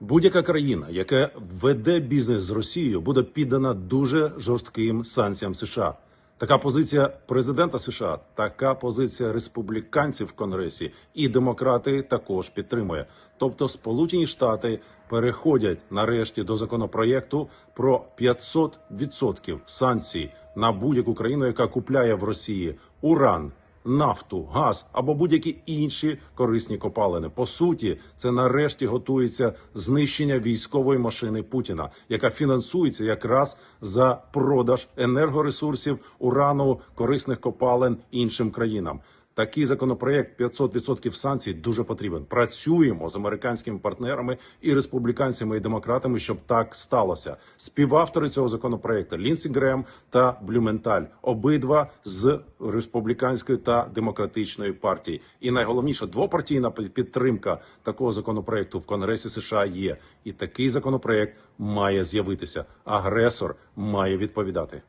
Будь-яка країна, яка веде бізнес з Росією, буде піддана дуже жорстким санкціям США. Така позиція президента США, така позиція республіканців в Конгресі і демократи також підтримує. Тобто, Сполучені Штати переходять нарешті до законопроєкту про 500% санкцій на будь-яку країну, яка купляє в Росії уран, нафту, газ або будь-які інші корисні копалини. По суті, це нарешті готується знищення військової машини Путіна, яка фінансується якраз за продаж енергоресурсів, урану, корисних копалин іншим країнам. Такий законопроект 500% санкцій дуже потрібен. Працюємо з американськими партнерами і республіканцями і демократами, щоб так сталося. Співавтори цього законопроекту Лінсі Грем та Блюменталь, обидва з республіканської та демократичної партії. І найголовніше двопартійна підтримка такого законопроекту в Конгресі США є. І такий законопроект має з'явитися. Агресор має відповідати.